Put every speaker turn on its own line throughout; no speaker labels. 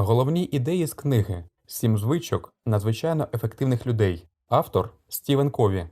Головні ідеї з книги Сім звичок надзвичайно ефективних людей. Автор Стівен Кові.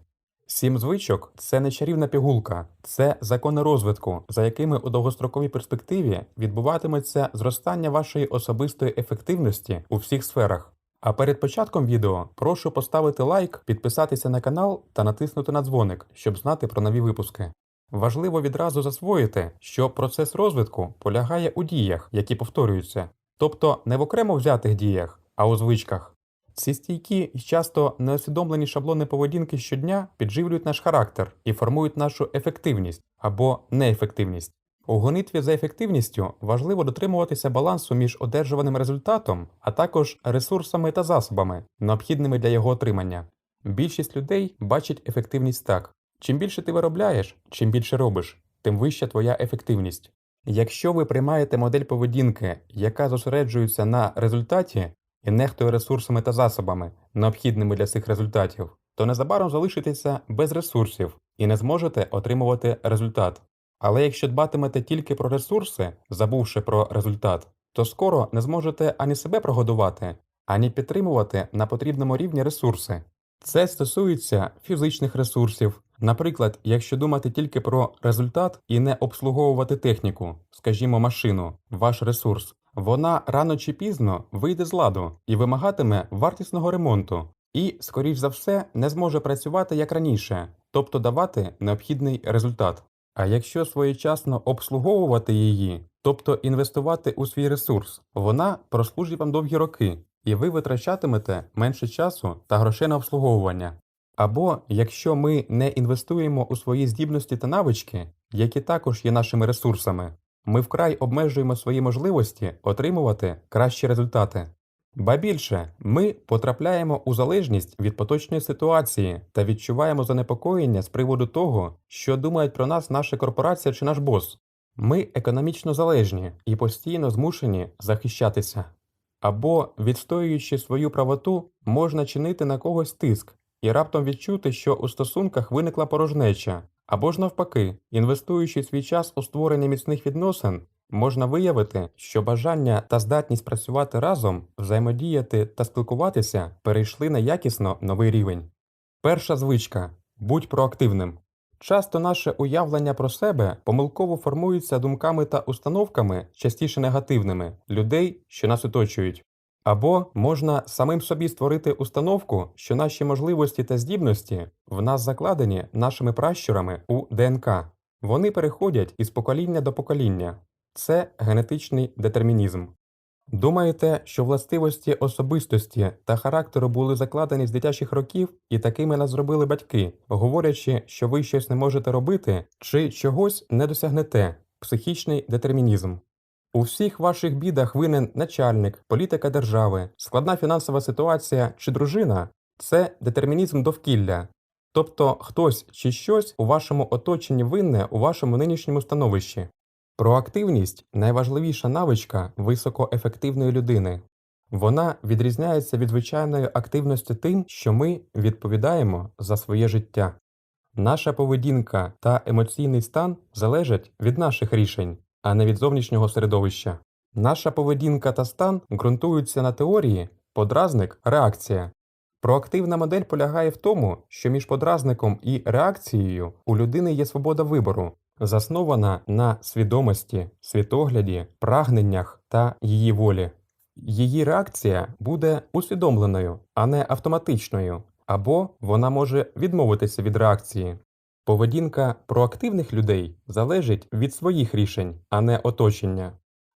Сім звичок це не чарівна пігулка, це закони розвитку, за якими у довгостроковій перспективі відбуватиметься зростання вашої особистої ефективності у всіх сферах. А перед початком відео прошу поставити лайк, підписатися на канал та натиснути на дзвоник, щоб знати про нові випуски. Важливо відразу засвоїти, що процес розвитку полягає у діях, які повторюються, тобто не в окремо взятих діях, а у звичках. Ці стійкі і часто неосвідомлені шаблони поведінки щодня підживлюють наш характер і формують нашу ефективність або неефективність. У гонитві за ефективністю важливо дотримуватися балансу між одержуваним результатом, а також ресурсами та засобами, необхідними для його отримання. Більшість людей бачить ефективність так: чим більше ти виробляєш, чим більше робиш, тим вища твоя ефективність. Якщо ви приймаєте модель поведінки, яка зосереджується на результаті і нехтує ресурсами та засобами, необхідними для цих результатів, то незабаром залишитеся без ресурсів і не зможете отримувати результат. Але якщо дбатимете тільки про ресурси, забувши про результат, то скоро не зможете ані себе прогодувати, ані підтримувати на потрібному рівні ресурси. Це стосується фізичних ресурсів. Наприклад, якщо думати тільки про результат і не обслуговувати техніку, скажімо, машину, ваш ресурс, вона рано чи пізно вийде з ладу і вимагатиме вартісного ремонту, і, скоріш за все, не зможе працювати як раніше, тобто давати необхідний результат. А якщо своєчасно обслуговувати її, тобто інвестувати у свій ресурс, вона прослужить вам довгі роки, і ви витрачатимете менше часу та грошей на обслуговування. Або якщо ми не інвестуємо у свої здібності та навички, які також є нашими ресурсами, ми вкрай обмежуємо свої можливості отримувати кращі результати. Ба більше, ми потрапляємо у залежність від поточної ситуації та відчуваємо занепокоєння з приводу того, що думають про нас наша корпорація чи наш бос. Ми економічно залежні і постійно змушені захищатися. Або, відстоюючи свою правоту, можна чинити на когось тиск і раптом відчути, що у стосунках виникла порожнеча, або ж навпаки, інвестуючи свій час у створення міцних відносин, можна виявити, що бажання та здатність працювати разом, взаємодіяти та спілкуватися перейшли на якісно новий рівень. Перша звичка будь проактивним. Часто наше уявлення про себе помилково формується думками та установками, частіше негативними, людей, що нас оточують. Або можна самим собі створити установку, що наші можливості та здібності в нас закладені нашими пращурами у ДНК. Вони переходять із покоління до покоління. Це генетичний детермінізм. Думаєте, що властивості особистості та характеру були закладені з дитячих років і такими нас зробили батьки, говорячи, що ви щось не можете робити чи чогось не досягнете психічний детермінізм. У всіх ваших бідах винен начальник, політика держави, складна фінансова ситуація чи дружина це детермінізм довкілля, тобто хтось чи щось у вашому оточенні винне у вашому нинішньому становищі. Проактивність найважливіша навичка високоефективної людини. Вона відрізняється від звичайної активності тим, що ми відповідаємо за своє життя. Наша поведінка та емоційний стан залежать від наших рішень, а не від зовнішнього середовища. Наша поведінка та стан ґрунтуються на теорії подразник реакція. Проактивна модель полягає в тому, що між подразником і реакцією у людини є свобода вибору, заснована на свідомості, світогляді, прагненнях та її волі. Її реакція буде усвідомленою, а не автоматичною, або вона може відмовитися від реакції. Поведінка проактивних людей залежить від своїх рішень, а не оточення.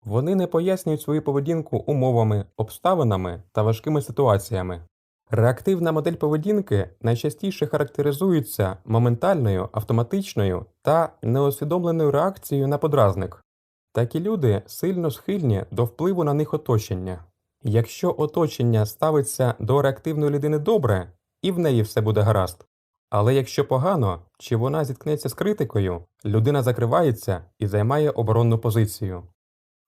Вони не пояснюють свою поведінку умовами, обставинами та важкими ситуаціями. Реактивна модель поведінки найчастіше характеризується моментальною, автоматичною та неусвідомленою реакцією на подразник. Такі люди сильно схильні до впливу на них оточення. Якщо оточення ставиться до реактивної людини добре, і в неї все буде гаразд. Але якщо погано, чи вона зіткнеться з критикою, людина закривається і займає оборонну позицію.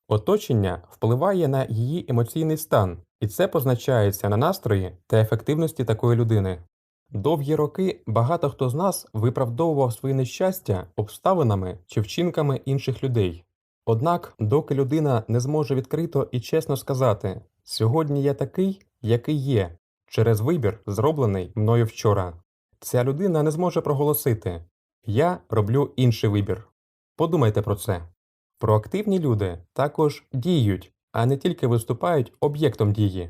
Оточення впливає на її емоційний стан, і це позначається на настрої та ефективності такої людини. Довгі роки багато хто з нас виправдовував свої нещастя обставинами чи вчинками інших людей. Однак, доки людина не зможе відкрито і чесно сказати сьогодні я такий, який є, через вибір, зроблений мною вчора, ця людина не зможе проголосити Я роблю інший вибір. Подумайте про це. Проактивні люди також діють, а не тільки виступають об'єктом дії.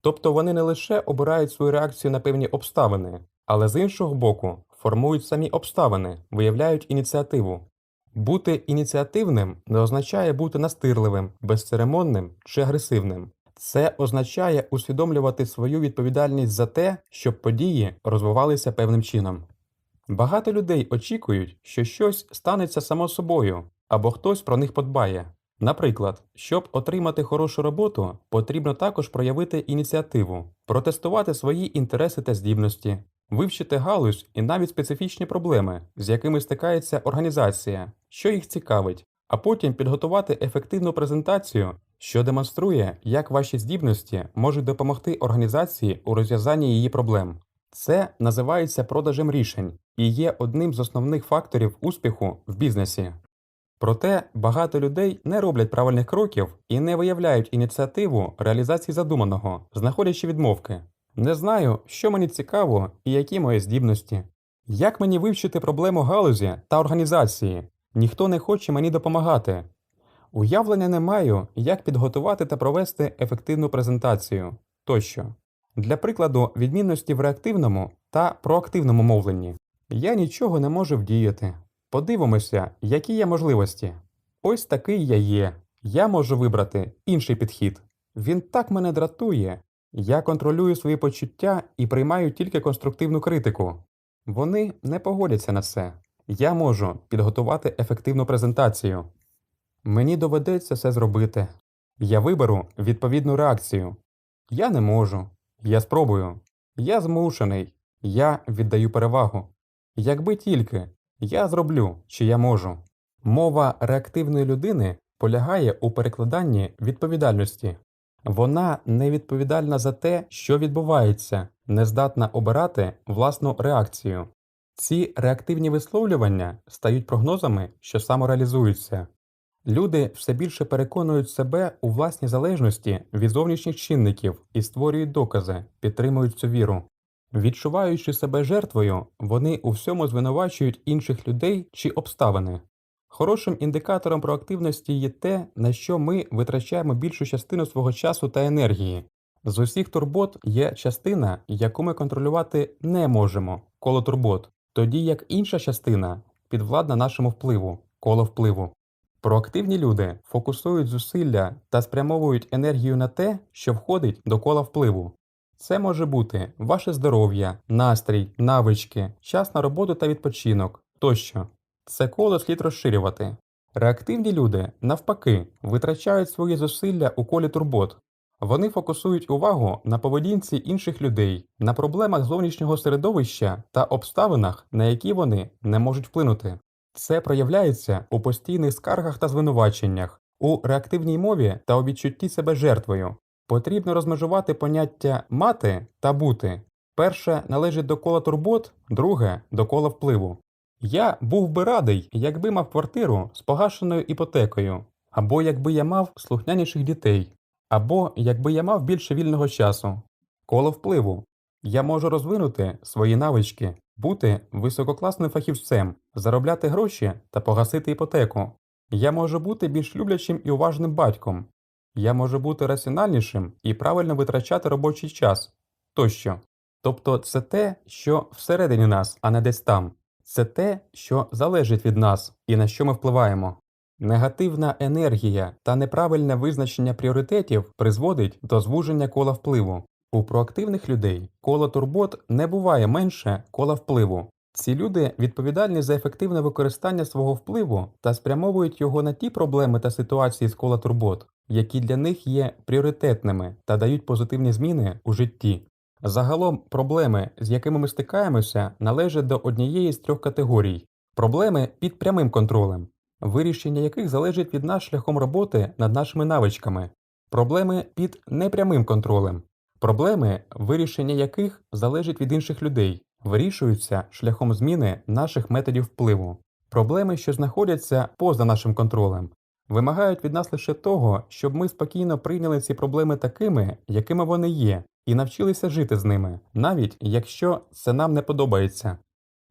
Тобто вони не лише обирають свою реакцію на певні обставини, але з іншого боку формують самі обставини, виявляють ініціативу. Бути ініціативним не означає бути настирливим, безцеремонним чи агресивним. Це означає усвідомлювати свою відповідальність за те, щоб події розвивалися певним чином. Багато людей очікують, що щось станеться само собою, або хтось про них подбає. Наприклад, щоб отримати хорошу роботу, потрібно також проявити ініціативу, протестувати свої інтереси та здібності, вивчити галузь і навіть специфічні проблеми, з якими стикається організація, що їх цікавить, а потім підготувати ефективну презентацію, що демонструє, як ваші здібності можуть допомогти організації у розв'язанні її проблем. Це називається продажем рішень і є одним з основних факторів успіху в бізнесі. Проте багато людей не роблять правильних кроків і не виявляють ініціативу реалізації задуманого, знаходячи відмовки. Не знаю, що мені цікаво і які мої здібності. Як мені вивчити проблему галузі та організації? Ніхто не хоче мені допомагати. Уявлення не маю, як підготувати та провести ефективну презентацію тощо. Для прикладу, відмінності в реактивному та проактивному мовленні. Я нічого не можу вдіяти. Подивимося, які є можливості. Ось такий я є. Я можу вибрати інший підхід. Він так мене дратує. Я контролюю свої почуття і приймаю тільки конструктивну критику. Вони не погодяться на це. Я можу підготувати ефективну презентацію. Мені доведеться це зробити. Я виберу відповідну реакцію. Я не можу. Я спробую. Я змушений. Я віддаю перевагу. Якби тільки я зроблю, чи я можу. Мова реактивної людини полягає у перекладанні відповідальності. Вона не відповідальна за те, що відбувається, не здатна обирати власну реакцію. Ці реактивні висловлювання стають прогнозами, що самореалізуються. Люди все більше переконують себе у власній залежності від зовнішніх чинників і створюють докази, підтримують цю віру. Відчуваючи себе жертвою, вони у всьому звинувачують інших людей чи обставини. Хорошим індикатором проактивності є те, на що ми витрачаємо більшу частину свого часу та енергії. З усіх турбот є частина, яку ми контролювати не можемо коло турбот, тоді як інша частина підвладна нашому впливу коло впливу. Проактивні люди фокусують зусилля та спрямовують енергію на те, що входить до кола впливу. Це може бути ваше здоров'я, настрій, навички, час на роботу та відпочинок тощо. Це коло слід розширювати. Реактивні люди, навпаки, витрачають свої зусилля у колі турбот. Вони фокусують увагу на поведінці інших людей, на проблемах зовнішнього середовища та обставинах, на які вони не можуть вплинути. Це проявляється у постійних скаргах та звинуваченнях, у реактивній мові та у відчутті себе жертвою. Потрібно розмежувати поняття мати та бути. Перше належить до кола турбот, друге до кола впливу. Я був би радий, якби мав квартиру з погашеною іпотекою, або якби я мав слухняніших дітей, або якби я мав більше вільного часу. Коло впливу. Я можу розвинути свої навички, бути висококласним фахівцем, заробляти гроші та погасити іпотеку. Я можу бути більш люблячим і уважним батьком. Я можу бути раціональнішим і правильно витрачати робочий час тощо. Тобто це те, що всередині нас, а не десь там. Це те, що залежить від нас і на що ми впливаємо. Негативна енергія та неправильне визначення пріоритетів призводить до звуження кола впливу. У проактивних людей коло турбот не буває менше кола впливу. Ці люди відповідальні за ефективне використання свого впливу та спрямовують його на ті проблеми та ситуації з кола турбот, які для них є пріоритетними та дають позитивні зміни у житті. Загалом проблеми, з якими ми стикаємося, належать до однієї з трьох категорій: проблеми під прямим контролем, вирішення яких залежить від нас шляхом роботи над нашими навичками, проблеми під непрямим контролем, проблеми, вирішення яких залежить від інших людей, вирішуються шляхом зміни наших методів впливу, проблеми, що знаходяться поза нашим контролем, вимагають від нас лише того, щоб ми спокійно прийняли ці проблеми такими, якими вони є, і навчилися жити з ними, навіть якщо це нам не подобається.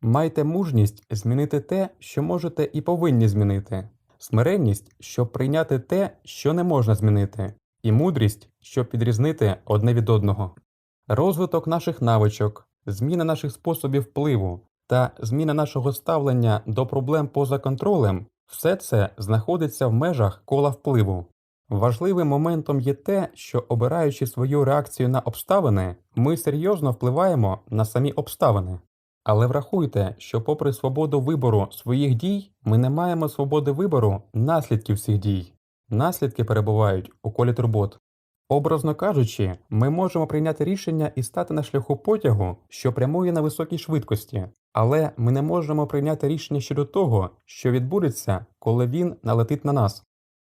Майте мужність змінити те, що можете і повинні змінити, смиренність, щоб прийняти те, що не можна змінити, і мудрість, щоб підрізнити одне від одного. Розвиток наших навичок, зміна наших способів впливу та зміна нашого ставлення до проблем поза контролем все це знаходиться в межах кола впливу. Важливим моментом є те, що обираючи свою реакцію на обставини, ми серйозно впливаємо на самі обставини. Але врахуйте, що попри свободу вибору своїх дій, ми не маємо свободи вибору наслідків цих дій. Наслідки перебувають у колі турбот. Образно кажучи, ми можемо прийняти рішення і стати на шляху потягу, що прямує на високій швидкості, але ми не можемо прийняти рішення щодо того, що відбудеться, коли він налетить на нас.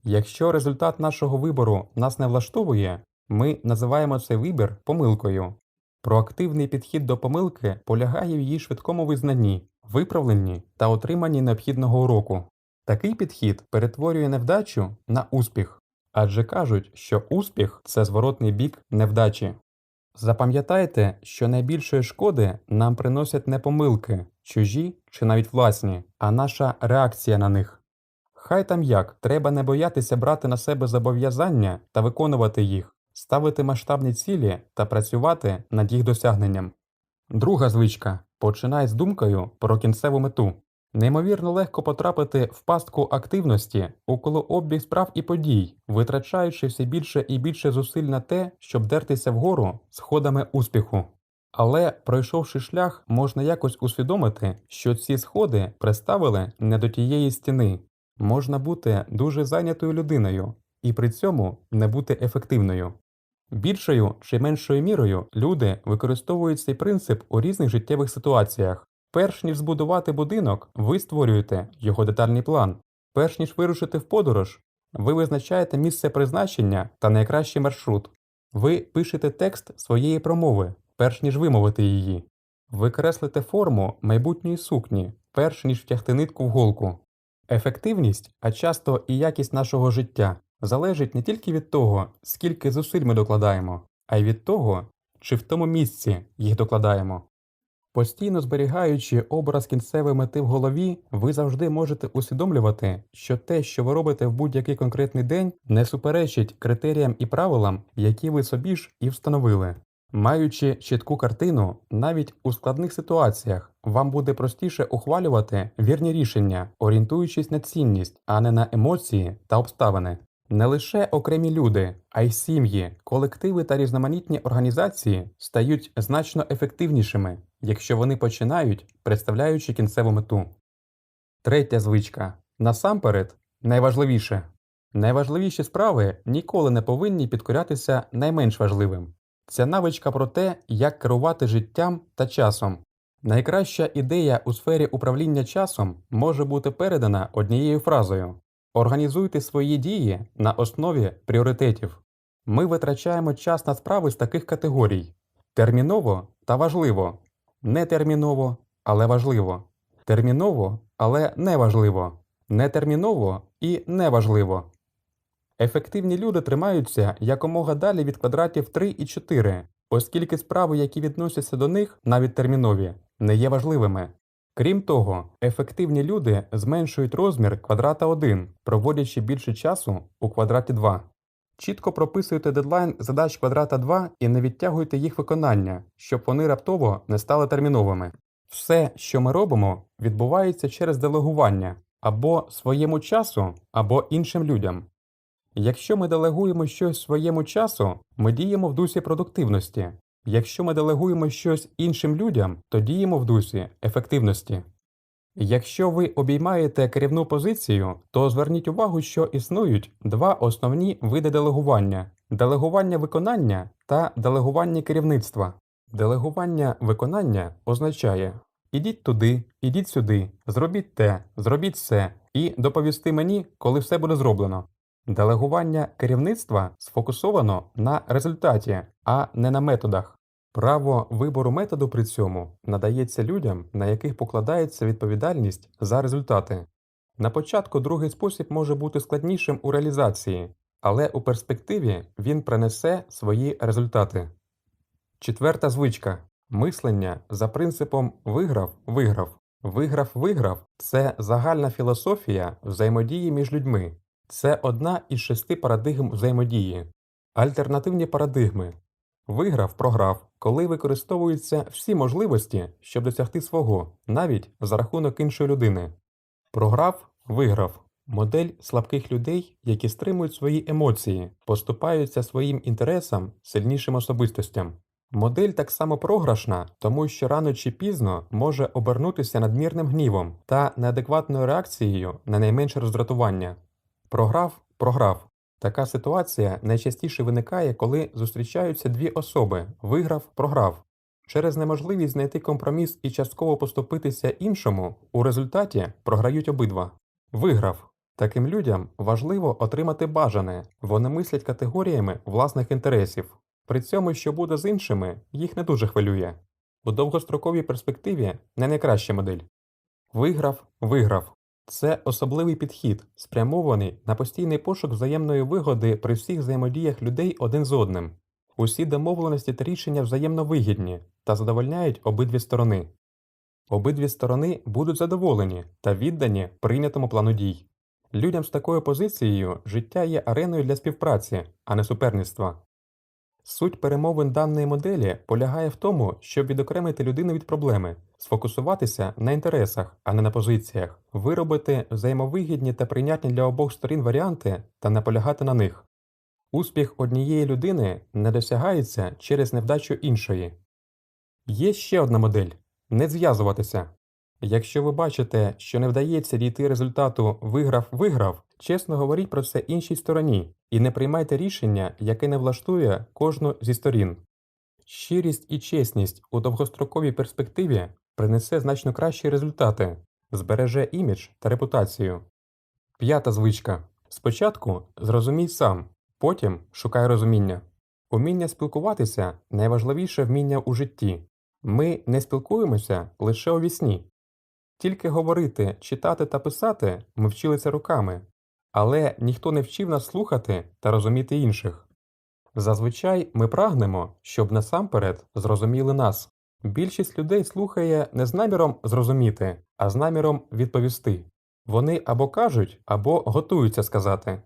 Якщо результат нашого вибору нас не влаштовує, ми називаємо цей вибір помилкою. Проактивний підхід до помилки полягає в її швидкому визнанні, виправленні та отриманні необхідного уроку. Такий підхід перетворює невдачу на успіх, адже кажуть, що успіх це зворотний бік невдачі. Запам'ятайте, що найбільшої шкоди нам приносять не помилки, чужі чи навіть власні, а наша реакція на них. Хай там як, треба не боятися брати на себе зобов'язання та виконувати їх, ставити масштабні цілі та працювати над їх досягненням. Друга звичка починай з думкою про кінцеву мету. Неймовірно легко потрапити в пастку активності около обіг справ і подій, витрачаючи все більше і більше зусиль на те, щоб дертися вгору сходами успіху. Але, пройшовши шлях, можна якось усвідомити, що ці сходи приставили не до тієї стіни. Можна бути дуже зайнятою людиною і при цьому не бути ефективною. Більшою чи меншою мірою люди використовують цей принцип у різних життєвих ситуаціях. Перш ніж збудувати будинок, ви створюєте його детальний план. Перш ніж вирушити в подорож, ви визначаєте місце призначення та найкращий маршрут. Ви пишете текст своєї промови, перш ніж вимовити її. Ви креслите форму майбутньої сукні, перш ніж втягти нитку в голку. Ефективність, а часто і якість нашого життя залежить не тільки від того, скільки зусиль ми докладаємо, а й від того, чи в тому місці їх докладаємо. Постійно зберігаючи образ кінцевої мети в голові, ви завжди можете усвідомлювати, що те, що ви робите в будь-який конкретний день, не суперечить критеріям і правилам, які ви собі ж і встановили. Маючи чітку картину, навіть у складних ситуаціях вам буде простіше ухвалювати вірні рішення, орієнтуючись на цінність, а не на емоції та обставини. Не лише окремі люди, а й сім'ї, колективи та різноманітні організації стають значно ефективнішими, якщо вони починають, представляючи кінцеву мету. Третя звичка насамперед найважливіше. Найважливіші справи ніколи не повинні підкорятися найменш важливим. Ця навичка про те, як керувати життям та часом. Найкраща ідея у сфері управління часом може бути передана однією фразою Організуйте свої дії на основі пріоритетів. Ми витрачаємо час на справи з таких категорій: терміново та важливо, нетерміново, але важливо, терміново, але неважливо, нетерміново і неважливо. Ефективні люди тримаються якомога далі від квадратів 3 і 4, оскільки справи, які відносяться до них, навіть термінові, не є важливими. Крім того, ефективні люди зменшують розмір квадрата 1, проводячи більше часу у квадраті 2. Чітко прописуйте дедлайн задач квадрата 2 і не відтягуйте їх виконання, щоб вони раптово не стали терміновими. Все, що ми робимо, відбувається через делегування або своєму часу, або іншим людям. Якщо ми делегуємо щось своєму часу, ми діємо в дусі продуктивності. Якщо ми делегуємо щось іншим людям, то діємо в дусі ефективності. Якщо ви обіймаєте керівну позицію, то зверніть увагу, що існують два основні види делегування делегування виконання та делегування керівництва. Делегування виконання означає ідіть туди, ідіть сюди, зробіть те, зробіть це і доповісти мені, коли все буде зроблено. Делегування керівництва сфокусовано на результаті, а не на методах. Право вибору методу при цьому надається людям, на яких покладається відповідальність за результати. На початку другий спосіб може бути складнішим у реалізації, але у перспективі він принесе свої результати. Четверта звичка мислення за принципом виграв виграв. Виграв виграв це загальна філософія взаємодії між людьми. Це одна із шести парадигм взаємодії. Альтернативні парадигми виграв програв, коли використовуються всі можливості, щоб досягти свого, навіть за рахунок іншої людини. Програв виграв модель слабких людей, які стримують свої емоції, поступаються своїм інтересам сильнішим особистостям. Модель так само програшна, тому що рано чи пізно може обернутися надмірним гнівом та неадекватною реакцією на найменше роздратування. Програв програв. Така ситуація найчастіше виникає, коли зустрічаються дві особи виграв програв. Через неможливість знайти компроміс і частково поступитися іншому, у результаті програють обидва. Виграв. Таким людям важливо отримати бажане, вони мислять категоріями власних інтересів. При цьому, що буде з іншими, їх не дуже хвилює. У довгостроковій перспективі не найкраща модель. Виграв, виграв. Це особливий підхід, спрямований на постійний пошук взаємної вигоди при всіх взаємодіях людей один з одним. Усі домовленості та рішення взаємно вигідні та задовольняють обидві сторони. Обидві сторони будуть задоволені та віддані прийнятому плану дій. Людям з такою позицією життя є ареною для співпраці, а не суперництва. Суть перемовин даної моделі полягає в тому, щоб відокремити людину від проблеми, сфокусуватися на інтересах, а не на позиціях, виробити взаємовигідні та прийнятні для обох сторін варіанти та наполягати на них. Успіх однієї людини не досягається через невдачу іншої. Є ще одна модель не зв'язуватися. Якщо ви бачите, що не вдається дійти результату виграв-виграв, чесно говоріть про це іншій стороні і не приймайте рішення, яке не влаштує кожну зі сторін. Щирість і чесність у довгостроковій перспективі принесе значно кращі результати, збереже імідж та репутацію. П'ята звичка. Спочатку зрозумій сам, потім шукай розуміння. Уміння спілкуватися найважливіше вміння у житті. Ми не спілкуємося лише у вісні. Тільки говорити, читати та писати ми вчилися руками, але ніхто не вчив нас слухати та розуміти інших. Зазвичай ми прагнемо, щоб насамперед зрозуміли нас. Більшість людей слухає не з наміром зрозуміти, а з наміром відповісти. Вони або кажуть, або готуються сказати.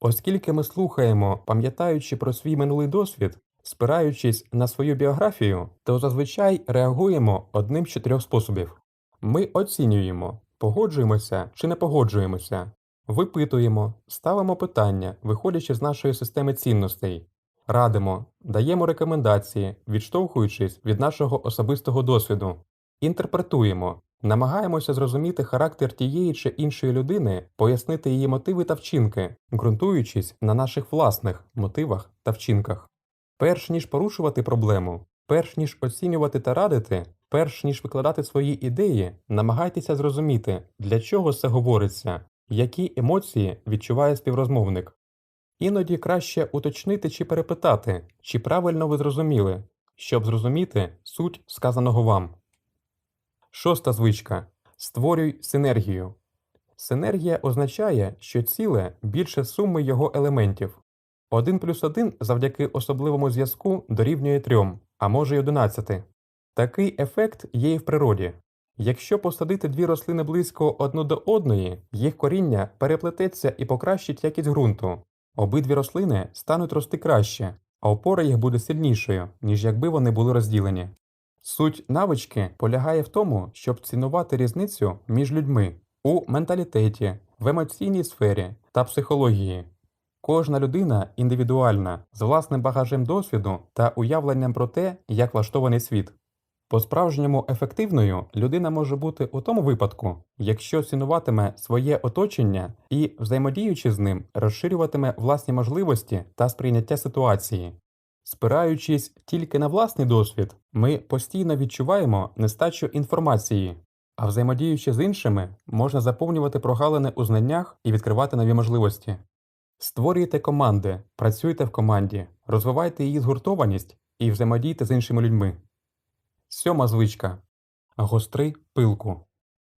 Оскільки ми слухаємо, пам'ятаючи про свій минулий досвід, спираючись на свою біографію, то зазвичай реагуємо одним з чотирьох способів. Ми оцінюємо, погоджуємося чи не погоджуємося, випитуємо, ставимо питання, виходячи з нашої системи цінностей, радимо, даємо рекомендації, відштовхуючись від нашого особистого досвіду, інтерпретуємо, намагаємося зрозуміти характер тієї чи іншої людини, пояснити її мотиви та вчинки, ґрунтуючись на наших власних мотивах та вчинках. Перш ніж порушувати проблему, перш ніж оцінювати та радити, перш ніж викладати свої ідеї, намагайтеся зрозуміти, для чого це говориться, які емоції відчуває співрозмовник. Іноді краще уточнити чи перепитати, чи правильно ви зрозуміли, щоб зрозуміти суть сказаного вам. Шоста звичка. Створюй синергію. Синергія означає, що ціле більше суми його елементів. 1 плюс 1 завдяки особливому зв'язку дорівнює 3, а може й 11. Такий ефект є і в природі. Якщо посадити дві рослини близько одну до одної, їх коріння переплететься і покращить якість ґрунту. Обидві рослини стануть рости краще, а опора їх буде сильнішою, ніж якби вони були розділені. Суть навички полягає в тому, щоб цінувати різницю між людьми у менталітеті, в емоційній сфері та психології. Кожна людина індивідуальна, з власним багажем досвіду та уявленням про те, як влаштований світ. По-справжньому ефективною людина може бути у тому випадку, якщо цінуватиме своє оточення і, взаємодіючи з ним, розширюватиме власні можливості та сприйняття ситуації. Спираючись тільки на власний досвід, ми постійно відчуваємо нестачу інформації, а взаємодіючи з іншими, можна заповнювати прогалини у знаннях і відкривати нові можливості. Створюйте команди, працюйте в команді, розвивайте її згуртованість і взаємодійте з іншими людьми. Сьома звичка. Гостри пилку.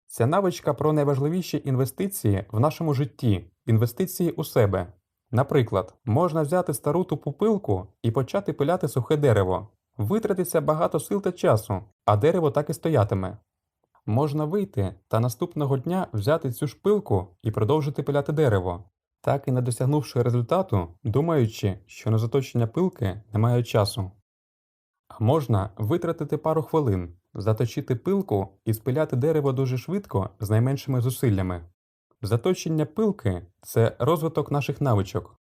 Ця навичка про найважливіші інвестиції в нашому житті, інвестиції у себе. Наприклад, можна взяти стару тупу пилку і почати пиляти сухе дерево. Витратиться багато сил та часу, а дерево так і стоятиме. Можна вийти та наступного дня взяти цю ж пилку і продовжити пиляти дерево, так і не досягнувши результату, думаючи, що на заточення пилки немає часу. Можна витратити пару хвилин, заточити пилку і спиляти дерево дуже швидко з найменшими зусиллями. Заточення пилки це розвиток наших навичок.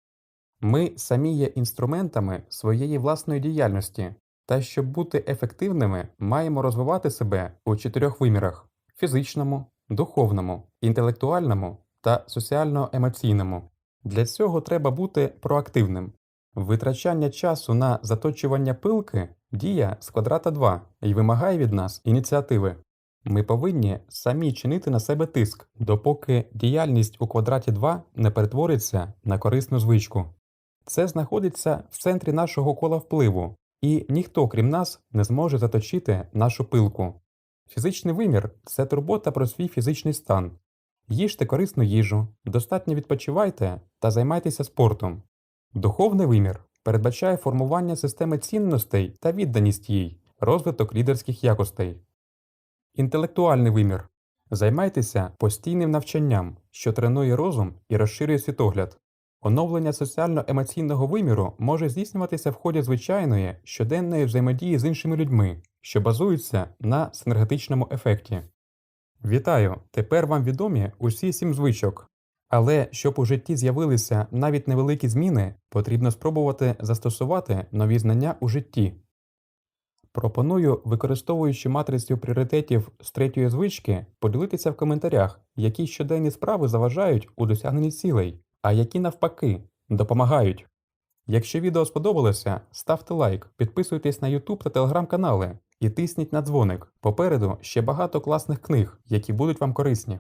Ми самі є інструментами своєї власної діяльності, та щоб бути ефективними, маємо розвивати себе у чотирьох вимірах: фізичному, духовному, інтелектуальному та соціально-емоційному. Для цього треба бути проактивним. Витрачання часу на заточування пилки дія з квадрата 2 і вимагає від нас ініціативи. Ми повинні самі чинити на себе тиск, допоки діяльність у квадраті 2 не перетвориться на корисну звичку. Це знаходиться в центрі нашого кола впливу, і ніхто, крім нас, не зможе заточити нашу пилку. Фізичний вимір це турбота про свій фізичний стан. Їжте корисну їжу, достатньо відпочивайте та займайтеся спортом. Духовний вимір передбачає формування системи цінностей та відданість їй, розвиток лідерських якостей. Інтелектуальний вимір займайтеся постійним навчанням, що тренує розум і розширює світогляд. Оновлення соціально-емоційного виміру може здійснюватися в ході звичайної щоденної взаємодії з іншими людьми, що базуються на синергетичному ефекті. Вітаю! Тепер вам відомі усі сім звичок. Але щоб у житті з'явилися навіть невеликі зміни, потрібно спробувати застосувати нові знання у житті. Пропоную, використовуючи матрицю пріоритетів з третьої звички, поділитися в коментарях, які щоденні справи заважають у досягненні цілей, а які навпаки допомагають. Якщо відео сподобалося, ставте лайк, підписуйтесь на YouTube та Telegram канали і тисніть на дзвоник. Попереду ще багато класних книг, які будуть вам корисні.